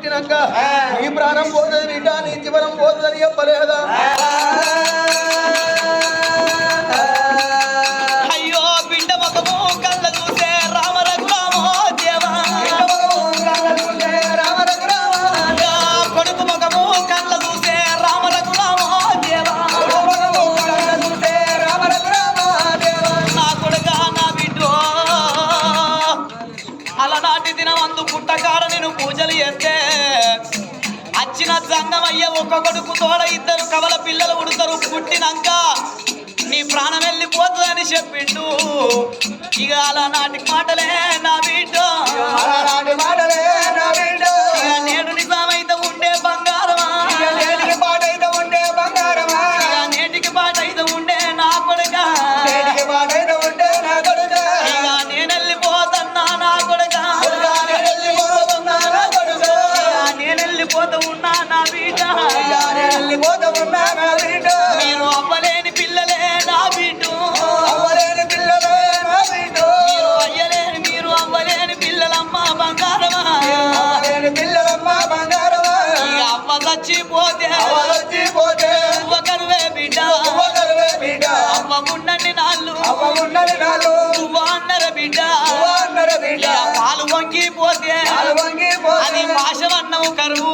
పుట్టినాక నీ ప్రాణం పోతుంది బిడ్డ నీ జీవనం పోతుందని చెప్పలేదా? సంగమయ్య కొడుకు తోడ ఇద్దరు కవల పిల్లలు ఉడతారు. పుట్టినాక నీ ప్రాణం వెళ్ళిపోతుందని చెప్పిండు. ఇక అలనాటి మాటలే నా బిడ్డ ఇక నువ్వు అన్నర బిడ్డ. ఇక పాలు వంగిపోతే అది పాశమన్నవు కరువు.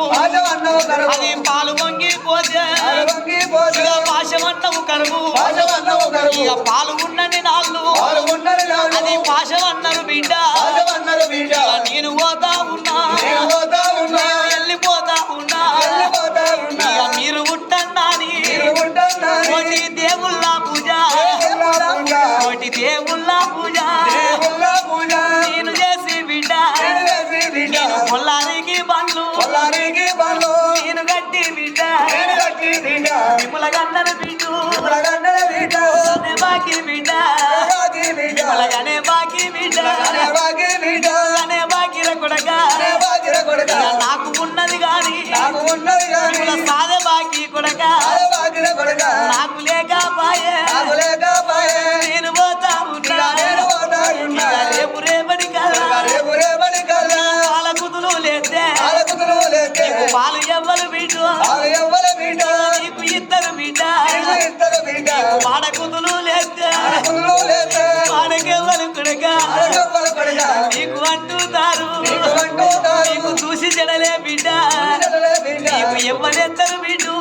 అది పాలు వంగిపోతే ఇక పాశమన్నవు కరువు. ఇక పాలు ఉన్నన్ని నాళ్ళు. అది పాశమన్నారు బిడ్డ. ఇక నేను పోతా బాకి బిడ్డ విపులగానే బాకి బిడ్డ అనే బాకిర ఇక నాకు ఉన్నది గాని నాకు ఉన్నది కానీ విపుల సాధె బాకి కొడక. నాకు లేక పాయే నేను పోతా ఉన్నా. రేపు రేపటి కల్లా. రేపు రేపటి కల్లా. పాల కుదులు లేతే. పాలు ఎవ్వరు బిడ్డు బిడ్డ నీకు ఇద్దరు బిడ్డ ఇద్దరు బిడ్డ పాడ నీకు అంటుతారు నీకు చూసి జడలే బిడ్డ. నీకు ఎవ్వరెత్తరు బిడ్డు.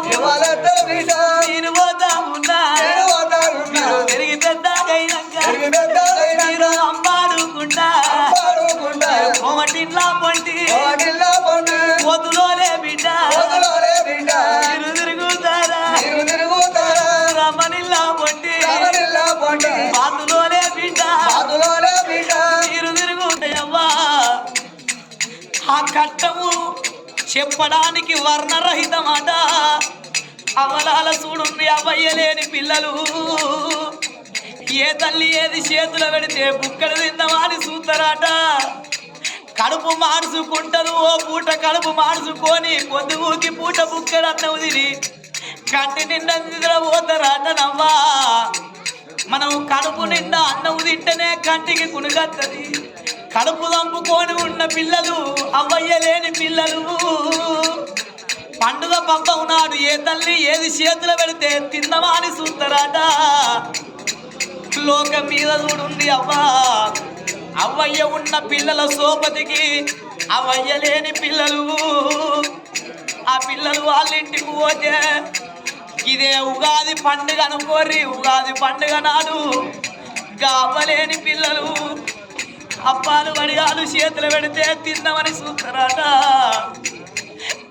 నేను పోతా ఉన్నా. పెద్దగైనాక తిరిగి పెద్దలైనాక మీరు అమ్మాడుకుంటా పాడుకుంటా కోమటిన్లా పొంటి. బిడ్డ. మీరు తిరుగుతారా? రమణిల్లా పొంటి. కష్టము చెప్పడానికి వర్ణరహితమాట. అవలాల చూడుంది అవయ్యలేని పిల్లలు. ఏ తల్లి ఏది చేతులు పెడితే బుక్కడు తిందామని చూస్తారట కడుపు మార్చుకుంటారు ఓ పూట కడుపు మార్చుకొని పొద్దుగుకి పూట బుక్కడు అన్నవు తిని కంటి నిండా నిద్రపోతారట నవ్వా. మనం కడుపు నిండా అన్నం తింటేనే కంటికి కునుగత్తది. కడుపు దంపుకొని ఉన్న పిల్లలు అవ్వయ్యలేని పిల్లలు. పండుగ పంప ఉన్నాడు ఏ తల్లి ఏది చేతులు పెడితే తిందమా అని చూస్తారట. లోకం మీద చూడుంది అవ్వా. అవ్వయ్య ఉన్న పిల్లల సోపతికి అవ్వయ్యలేని పిల్లలు. ఆ పిల్లలు వాళ్ళింటికి పోతే ఇదే ఉగాది పండుగ అనుకోర్రి ఉగాది పండుగ నాడు గావలేని పిల్లలు. అప్పాలు వడియాలు చేతులు పెడితే తిన్నామని చూస్తారట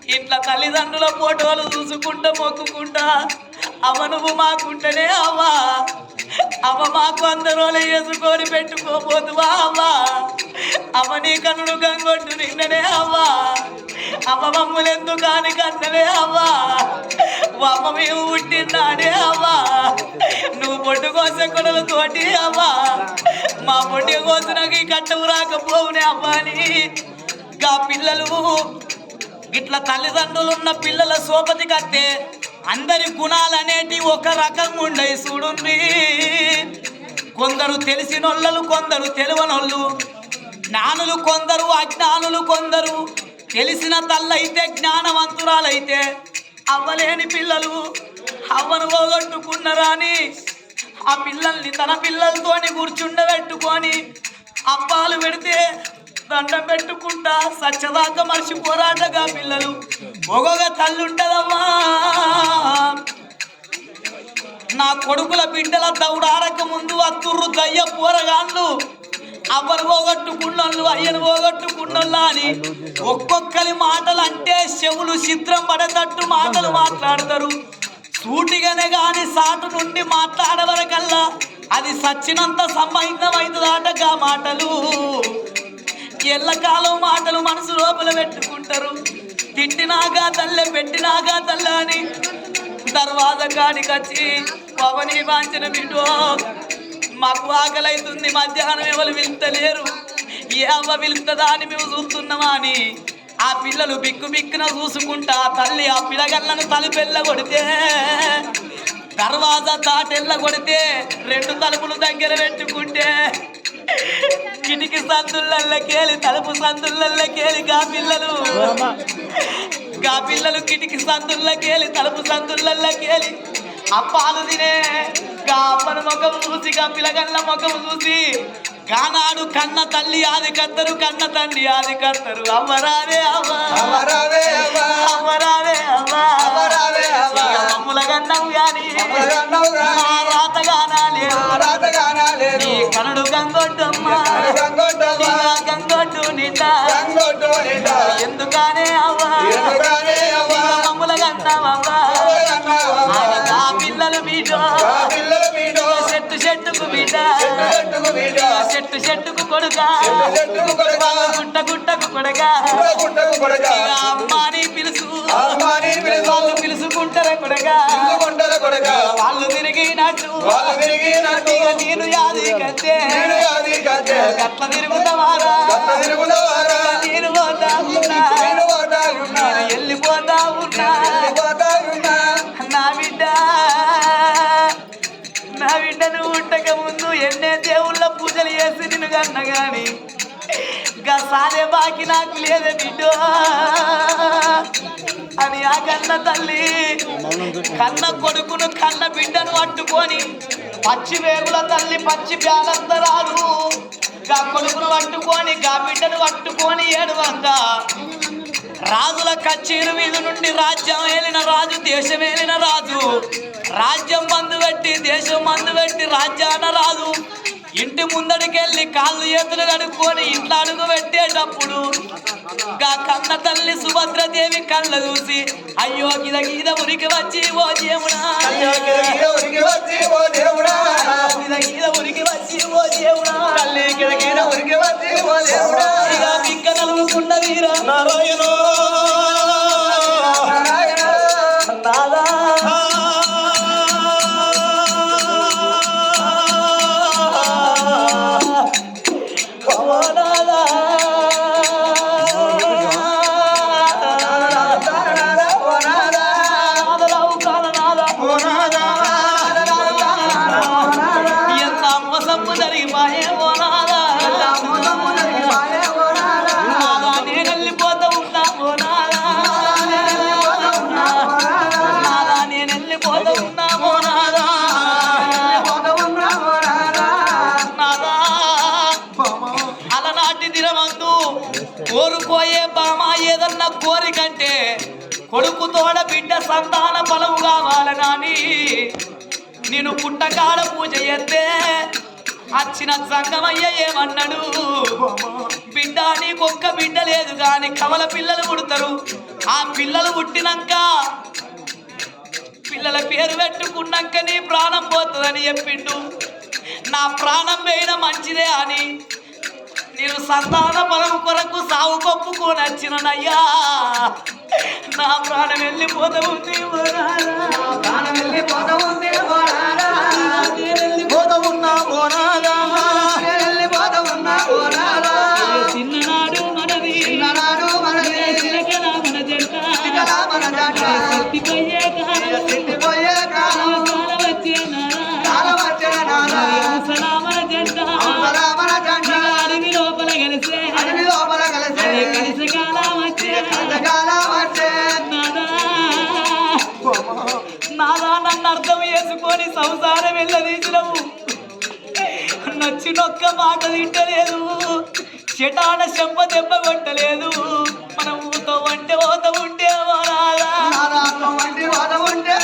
ఇట్లా తల్లిదండ్రుల ఫోటోలు చూసుకుంటా మొక్కుకుంటా. అవ నువ్వు మాకుంటేనే అవ్వా. అవ మాకు అందరూ వేసుకొని పెట్టుకోబోతువా అవ్వా అవ నీ కన్నుడు గంగొట్టు నిన్ననే అవ్వా అవ్వ మమ్ములు ఎందుకు అని కన్ననే అవ్వా అమ్మ మేము పుట్టినాడే అవ్వా నువ్వు పొట్టు కోసే కొడలతోటి అవ్వా మా పొట్టి కోసినకి కట్టవు కట్టము రాకపోవునే అవ్వా అని గా పిల్లలు ఇట్లా తల్లిదండ్రులు ఉన్న పిల్లల సోపతి కత్తే. అందరి గుణాలు అనేటి ఒక రకంగా ఉండే చూడుండ్రి. కొందరు తెలిసినోళ్ళలు కొందరు తెలివనొళ్ళు. జ్ఞానులు కొందరు అజ్ఞానులు కొందరు. తెలిసిన తల్లైతే జ్ఞానవంతురాలైతే అవ్వలేని పిల్లలు. అవ్వను పోగొట్టుకున్నరా అని ఆ పిల్లల్ని తన పిల్లలతోని కూర్చుండబెట్టుకొని అప్పాలు పెడితే దండం పెట్టుకుంటా సచ్చదాకా మనిషి పోరాటగా పిల్లలు. ఒగొగ తల్లుంటదమ్మా. నా కొడుకుల బిడ్డల దౌడారక ముందు అత్తుర్రు దయ్య పోరగాళ్ళు అవ్వను పోగొట్టుకున్నోళ్ళు అయ్యను పోగొట్టుకున్నోళ్ళ అని ఒక్కొక్కరి మాటలు అంటే చెవులు చిత్రం పడేటట్టు మాటలు మాట్లాడతారు. సూటిగానే కానీ సాటు నుండి మాట్లాడవరకల్లా అది సచ్చినంత సంబంధమైందటగా మాటలు. ఎల్లకాలం మాటలు మనసు లోపల పెట్టుకుంటారు. తిట్టినాగా తల్లె పెట్టినాగా తల్ల అని. తర్వాత కాడికి వచ్చి పవని వాంచిన బిడ్డో మాకు ఆకలైతుంది మధ్యాహ్నం ఎవరు వెళ్తలేరు ఏ అవ్వ వెళ్తుందా అని మేము చూస్తున్నామా అని. ఆ పిల్లలు బిక్కు బిక్కున చూసుకుంటా ఆ తల్లి ఆ పిల్లగల్లను తలుపెల్ల కొడితే దర్వాజా తాటెల్ల కొడితే రెండు తలుపులు దగ్గర పెట్టుకుంటే కిటికీ సందులల్లకేలి తలుపు సందులల్లకేలి గా పిల్లలు. గా పిల్లలు కిటికీ సందులకేలి తలుపు సందులల్లకేలి అప్పాలు తినే గా అప్పన ముఖం చూసి గా పిల్లగల్ల ముఖం చూసి గానాడు కన్న తల్లి ఆది కత్తరు కన్న తండ్రి ఆది కత్తరు అమ్మరావే అమరావే అమ్మరావే అమరావే అవ్వ. ఇక మమ్ముల గన్నవు గాని రాత గానాలే. రాతగానా లేదు. నీ కనుడు గంగొడ్డమ్మ. గంగొడ్డవ్వ, ఇక గంగొడ్డు నిండా. గంగొడ్డు నిండా. ఎందుకనే అవ్వ. ఎందుకనే అవ్వ, అమరన్నావవ్వ. నా పిల్లలు ఆ పిల్లల చెట్టుకు మీద, చెట్టు చెట్టుకు కొడుగా చెట్టుకు కొడుగా గుట్ట గుట్టకు కొడగా గుట్టకు కొడగా అమ్మాని పిలుసు. అమ్మాని పిలుసు. వాళ్ళు పిలుసుకుంటారా కొడగా పిలుచుకుంటారు కొడగా వాళ్ళు తిరిగినట్టు. వాళ్ళు తిరిగినట్టు, ఇక నేను యాది కత్తే నేను యాది కత్తే గట్ల తిరుగుతావారా. గట్ల తిరుగుతావారా? నేను పోతా ఉన్నా నేను చేసి నిన్ను కన్న కానీ ఇంకా సాదే బాకి నాకు లేదే బిడ్డ. అని ఆ కన్న తల్లి కన్న కొడుకును కన్న బిడ్డను పట్టుకొని పచ్చి వేగుల తల్లి పచ్చి బ్యాలంతరాలు గా కొడుకును పట్టుకొని గా బిడ్డను పట్టుకొని ఏడువంగా రాజుల కచ్చేరు మీద నుండి రాజ్యం ఏలిన రాజు దేశం ఏలిన రాజు. రాజ్యం మందు పెట్టి దేశం మందు పెట్టి రాజ్యాన రాజు. ఇంటి ముందడికెళ్ళి కాళ్ళు చేతులు కడుక్కొని ఇంట్లో అడుగు పెట్టేటప్పుడు గా కన్న తల్లి సుభద్రదేవి కళ్ళ చూసి అయ్యో గిద గీద ఉరికి వచ్చి ఓ దేవుడా. అయ్యో వచ్చి ఓ దేవుడా. గిద గీద ఉరికి వచ్చి ఓ దేవుడా. తల్లి గిరగిర ఉరికి వచ్చి ఓ దేవుడా. ఇక బిక్క నలుగుకున్న వీర. నారాయణ. నాదా సంతాన బలము కావాలనాని నేను పుట్టకాల పూజ చేస్తే వచ్చిన సంగమయ్య ఏమన్నాడు? బిడ్డ నీకొక్క బిడ్డ లేదు కానీ కమల పిల్లలు పుడతారు. ఆ పిల్లలు పుట్టినాక పిల్లల పేరు పెట్టుకున్నాక నీ ప్రాణం పోతుందని చెప్పిండు. నా ప్రాణం వేయడం మంచిదే అని నేను సంతాన బలం కొరకు సాగు కొప్పుకొని వచ్చినయ్యా నా ప్రాణం వెళ్ళిపోతూ ఉంది వెళ్ళిపోతా ఏ చిన్ననాడు మనది. ఏ చిలకల మన జంట. ఏ చెట్టిపోయే సంసారం వెళ్ళదీసినవు నచ్చినొక్క మాట తింటలేదు. చెటాన చెంప దెబ్బ కొట్టలేదు. మనం ఊతో వంటే ఓత ఉంటే ఓరాలా వంటి ఉంటే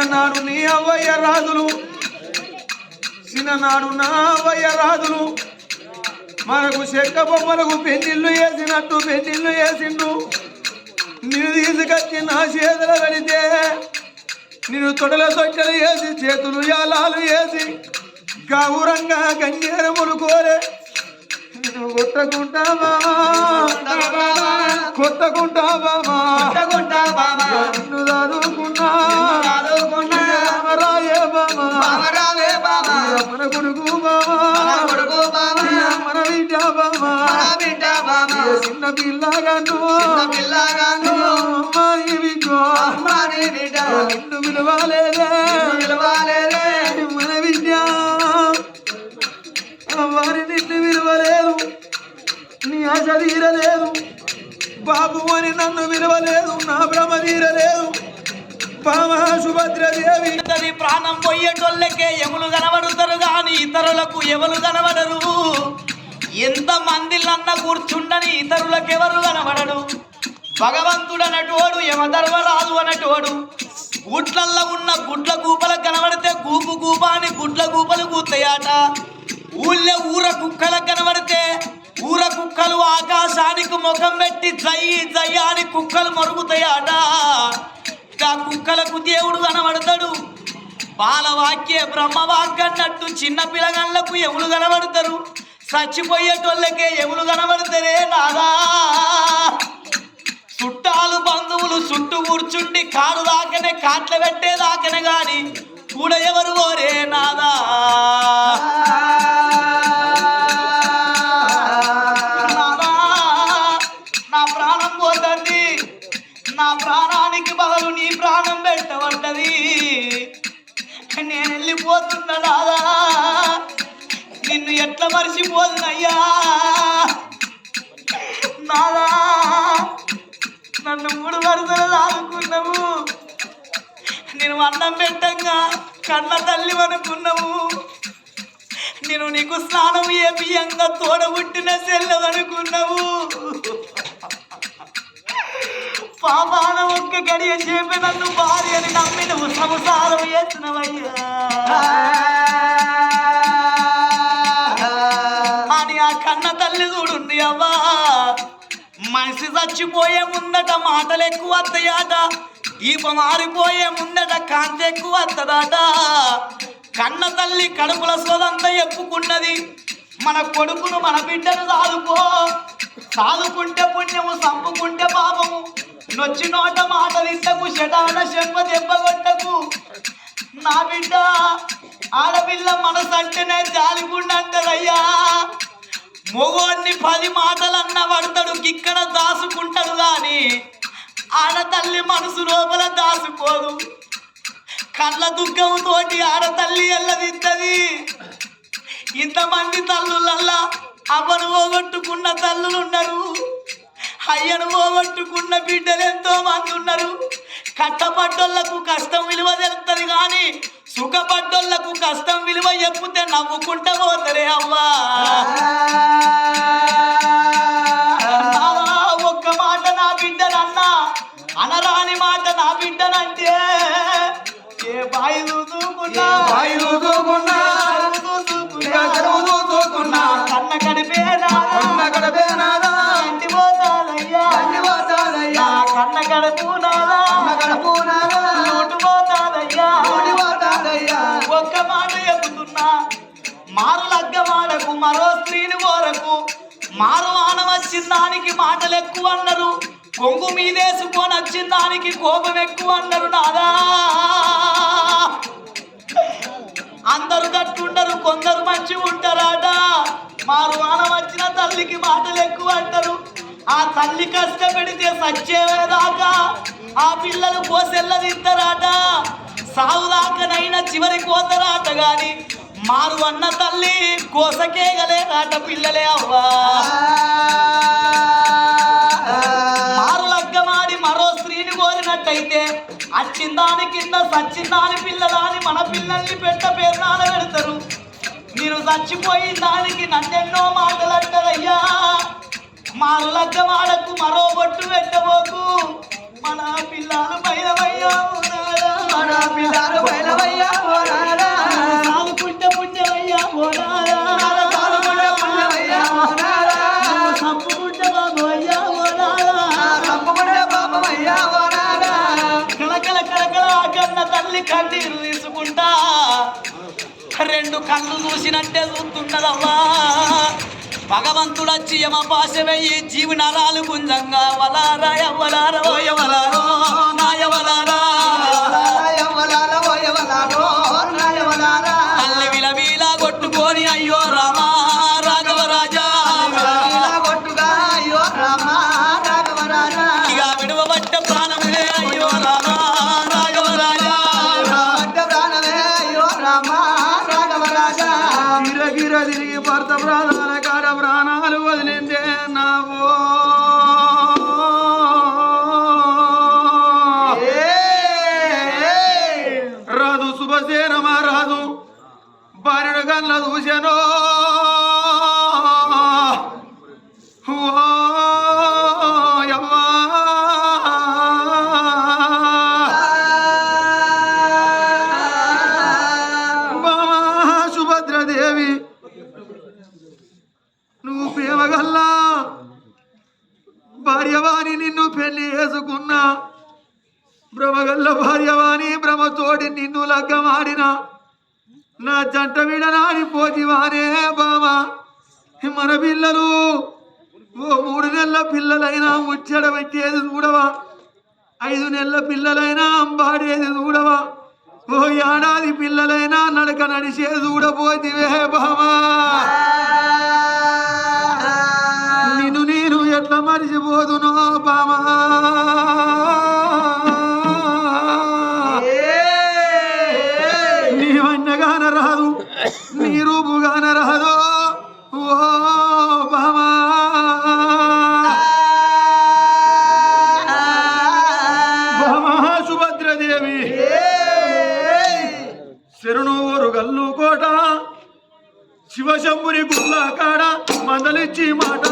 చిన్ననాడు నీ అవయ్య రాజులు. చిన్ననాడు నా అవయ్య రాజులు. మనకు చెక్క బొమ్మలకు పెండిళ్ళు వేసినట్టు పెండిళ్ళు వేసిండు నిన్ను తీసుకొచ్చి నా చేతులు పెడితే నేను తొడల తొట్టెలు వేసి చేతులు యాలాలు వేసి గౌరంగా గంగేరములు కోరే నేను కొట్టకుంటా బామా కొట్టకుంటా బామా కొట్టకుంటా బావ. నిన్ను చదువుకున్నా చదువుకున్నా. రాయే బామా. మన కొడుకు బామా మన బిడ్డ బామా. చిన్న పిల్లగాను పిల్లగాను. అమ్మాయి బిడ్డ అమ్మాని బిడ్డ. నిన్ను విలువాలేదే విలువాలేదే. మన బిడ్డ వారి నిన్ను విలువలేదు నీ ఆశ తీరలేదు. బాబు అని నన్ను విలువలేదు. నా భ్రమ తీరలేదు. బామ సుభద్రదేవి ప్రాణం పోయేటోళ్ళకే ఎములు కనబడుతారు కానీ ఇతరులకు ఎవరు కనబడరు. ఎంత మందిలన్న కూర్చుండని ఇతరులకు ఎవరు కనబడడు భగవంతుడు అనటోడు యమధర్మరాజు అనటోడు. గుట్లల్లో ఉన్న గుడ్ల గూపలకు కనబడితే గూపు గూప అని గుడ్ల గూపలు కూతాయట ఊళ్ళో ఊర కుక్కలకు కనబడితే ఊర కుక్కలు ఆకాశానికి ముఖం పెట్టి జయ్యి జయ్యాని అని కుక్కలు మరుగుతాయట. ఆ కుక్కలకు దేవుడు కనబడతాడు. బాలవాక్యే బ్రహ్మవాక్య అన్నట్టు చిన్న పిల్లగళ్ళకు ఎవరు కనబడతారు? చచ్చిపోయేటోళ్ళకే ఎవరు కనబడతారే నాదా? చుట్టాలు బంధువులు చుట్టూ కూర్చుండి కాడు దాకనే కాట్ల పెట్టే దాకనే గాని కూడా ఎవరు ఓరే నాదా? వెళ్ళిపోతున్నా నిన్ను ఎట్లా మర్చిపోదునయ్యా నాదా నన్ను మూడు వరుసలు దాదుకున్నావు నేను అన్నం పెట్టంగా కన్న తల్లి అనుకున్నావు. నేను నీకు స్నానం ఏ బియ్యంగా తోడబుట్టిన సెల్లవనుకున్నావు పాపాన ఒక్క గడియ చేపి నన్ను భార్య అని నమ్మి నువ్వు సంసారం చేసినవయ్యా. అని ఆ కన్న తల్లి చూడుంది అవ్వా. మనిషి చచ్చిపోయే ముందట మాటలు ఎక్కువ వస్తాయట దీపం మారిపోయే ముందట కాంతి ఎక్కువ వస్తుందట కన్న తల్లి కడుపుల సోదంతా ఎప్పుకున్నది మన కొడుకును మన బిడ్డను సాదుకో సాదుకుంటే పుణ్యము సంపుకుంటే పాపము. నొచ్చి నోట మాట తింటకు శటాన శంప దెబ్బగొట్టకు నా బిడ్డ ఆడపిల్ల మనసంటేనే జాలిగుండంటదయ్యా. జాలిగుండంటారయ్యా మొగోడిని పది మాటలన్న పడతాడు కిక్కడ దాసుకుంటాడు గాని ఆడతల్లి మనసు లోపల దాసుకోదు కళ్ళ దుఃఖంతోటి ఆడతల్లి ఎల్లదిద్దది ఇంతమంది తల్లులల్లా అవ్వను పోగొట్టుకున్న తల్లులున్నారు. అయ్యను పోగొట్టుకున్న బిడ్డలు ఎంతో మంది ఉన్నారు. కట్టపడ్డోళ్ళకు కష్టం విలువ తెలుస్తుంది కానీ సుఖపడ్డోళ్ళకు కష్టం విలువ ఎప్పితే నవ్వుకుంటా పోతారే అవ్వా. ఒక్క మాట నా బిడ్డనన్నా అనరాని మాట నా బిడ్డనంటే ఏ బాయి చూసుకున్నా బాయి చూసుకున్నా, ఇక చెరువు చూసుకున్నా, కన్న కడిపే కన్న ధన్యవాదాలయ్యా. నా కన్న కడుపు నాదా కన్న గడపునాదా, నోటు పోతాదయ్యా. ఒక్క మాట చెబుతున్నా. మారు మరో స్త్రీని కోరకు మారు వాన వచ్చిన దానికి మాటలు ఎక్కువ అన్నారు. కొంగు మీదేసుకొని వచ్చిన దానికి కోపం ఎక్కువ అన్నారు నాదా. అందరు గట్టుండరు కొందరు మంచి ఉంటారాట మారు వాన వచ్చిన తల్లికి మాటలు ఎక్కువ అంటారు. ఆ తల్లి కష్టపెడితే సచ్చేదాకా ఆ పిల్లలు కోసెల్ల తింటారాట సాగుదాకనైనా చివరి కోతరాట గాని మారు అన్న తల్లి కోసకేగలేదాట పిల్లలే అవ్వా. మారు లగ్గమాడి మరో స్త్రీని కోరినట్టయితే అచ్చిందాని కింద సచ్చిందాని పిల్లదాని మన పిల్లల్ని పెట్ట పేరునాన పెడతారు. మీరు చచ్చిపోయి దానికి నన్నెన్నో మాటలు అంటారయ్యా మారు లగ్గమాడకు మరో బొట్టు పెట్టబోకు. మన పిల్లలు బయలవయ్యా మన బయలవయ్యా సాగుకుంటే పుణ్యమయ్యా ఓనారా తల్లి కన్నీరు తీసుకుంటా. రెండు కళ్ళు చూసినట్టే చూస్తున్నదవ్వా భగవంతుడు వచ్చి యమ పాశ వెయ్యి జీవి నరాలు గుంజంగా వలారా ఎవలారా ఓ ఎవలారో నాయవలారా నువ్వు ప్రేమగల్లా భార్యవాణి నిన్ను పెళ్ళి చేసుకున్నా. భ్రమగల్ల భార్యవాణి భ్రమతోడి నిన్ను లగ్గమాడిన. నా జంట విడనాడి పోతివానే బావా. మన పిల్లలు ఓ మూడు నెలల పిల్లలైనా ముచ్చట పెట్టేది చూడవా. ఐదు నెలల పిల్లలైనా అంబాడేది చూడవా. ఓ ఏడాది పిల్లలైనా నడక నడిచేది చూడబోతివే బావా. ఎట్లా మరిచిపోదునో బామా నీ వన్నగాన రాదు నీ రూపుగాన రాదు. ఓ బామా బామా సుభద్రదేవి. శరణూరు గల్లు కోట శివశంభుని గుళ్ళ కాడ మందలిచ్చి మాట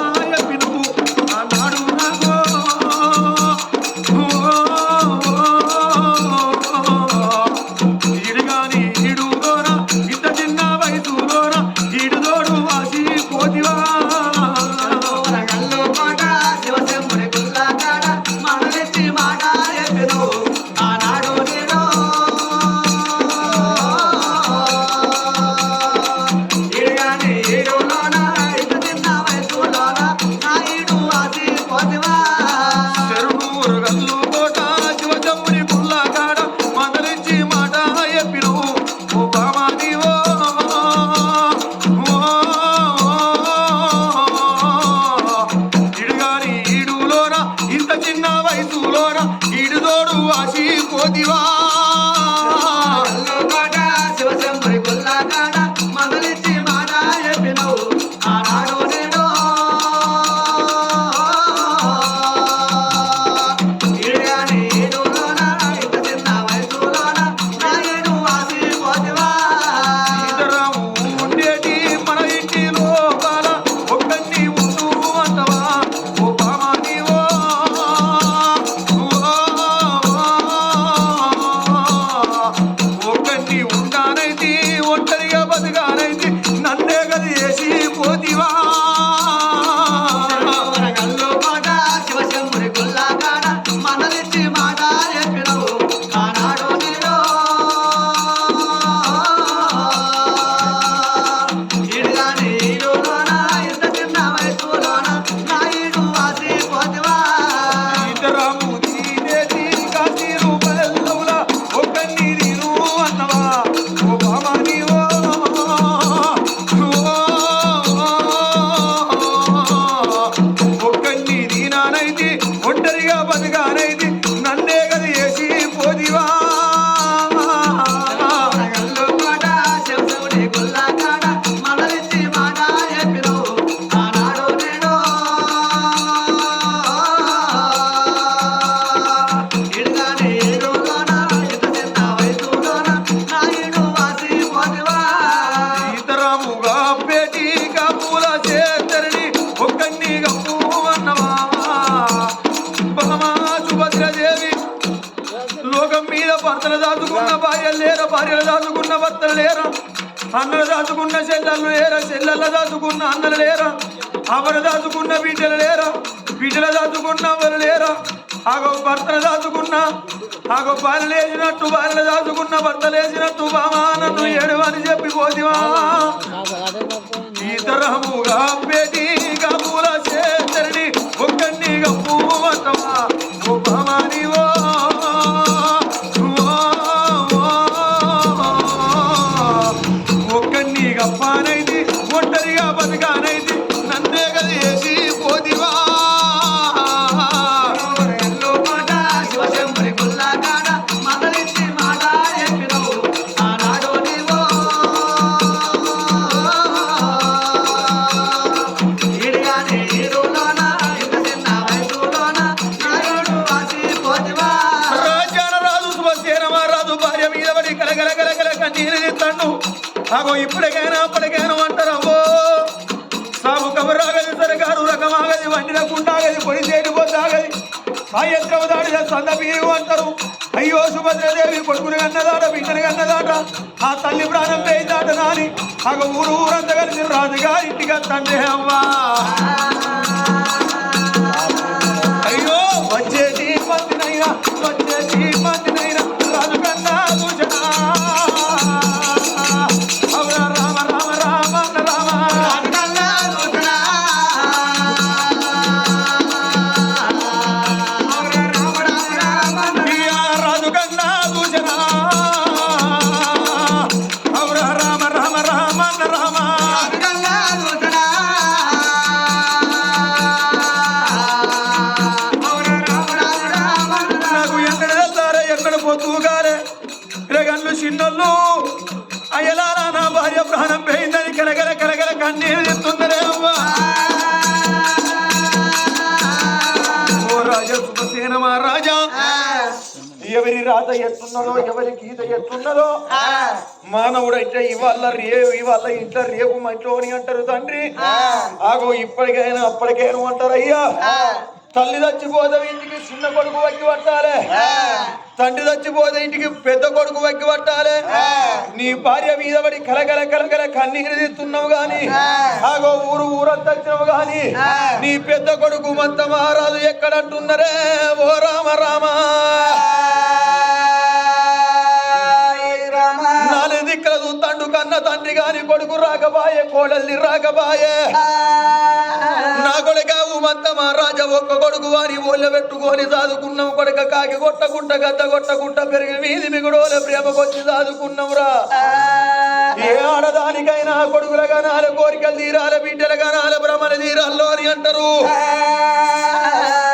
బాలు లేచినట్టు బాలు దాచుకున్న భర్తలు వేసినట్టు బామా నన్ను ఏడు అని చెప్పి పోతివా ఇతరముగా పెట్టి కన్నీరు తిత్తండు అగో ఇప్పటికైనా అప్పటికైనా అంటారవ్వో సాగు కబురాగది సరికారు రకమాగది వండిన కుండాగది పొడి చేటి పొద్దాగది సాయంత్రం దాడిద సంద పీరు అంటారు. అయ్యో సుభద్రదేవి కొడుకుని కన్నదాట బిడ్డని కన్నదాట. ఆ తల్లి ప్రాణం పేదాట నాని. అగ ఊరు ఊరంతా కలిసి రాజుగా ఇంటికి తండ్రి అమ్మా. అయ్యో వచ్చే ఓ రాజా శుభసేన మహారాజా ఎవరి రాత ఎట్టున్నదో ఎవరి గీత ఎట్టున్నదో మానవుడైతే ఇవాళ రే ఇవాళ ఇంట్లో రేపు అని అంటారు తండ్రి. ఆగో ఇప్పటికైనా అప్పటికైనా అంటారు అయ్యా తల్లి చచ్చిపోతే ఇంటికి చిన్న కొడుకు వగ్గి పట్టాలి. తండ్రి చచ్చిపోతే ఇంటికి పెద్ద కొడుకు వగ్గి పట్టాలి. నీ భార్య మీద పడి కలగల కలగల కన్నీరు తీస్తున్నావు గాని ఆగో ఊరు ఊరంతా వచ్చినావు గాని నీ పెద్ద కొడుకు మంత మహారాజు ఎక్కడంటున్నరే? ఓ రామ రామ. కన్న తండ్రి గాని కొడుకు రాకబాయే కోడల్ని రాకబాయే నా కొడుక ఉమంత మహారాజా ఒక్క కొడుకు వారి ఊళ్ళో పెట్టుకొని చదువుకున్నాం కొడుక కాకి కొట్టకుంట గద్ద కొట్టకుంట పెరిగి వీధి మిగుడోల ప్రేమకొచ్చి చదువుకున్నాంరా ఏ ఆడదానికైనా కొడుకుల గనాల కోరికలు తీరాల బిడ్డల గనాల భ్రమణ తీరాల్లో అని అంటారు.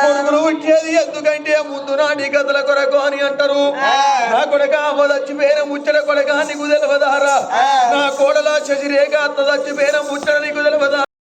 కొడుకులు పుట్టేది ఎందుకంటే ముందు నాటి కథల కొరకు అని అంటారు. నా కొడక వదచ్చి పేరు ముచ్చట కొడక నీకు నా కోడల శశిరేఖ అత్త చచ్చిపోయిన ముచ్చట నీకు తెలవదా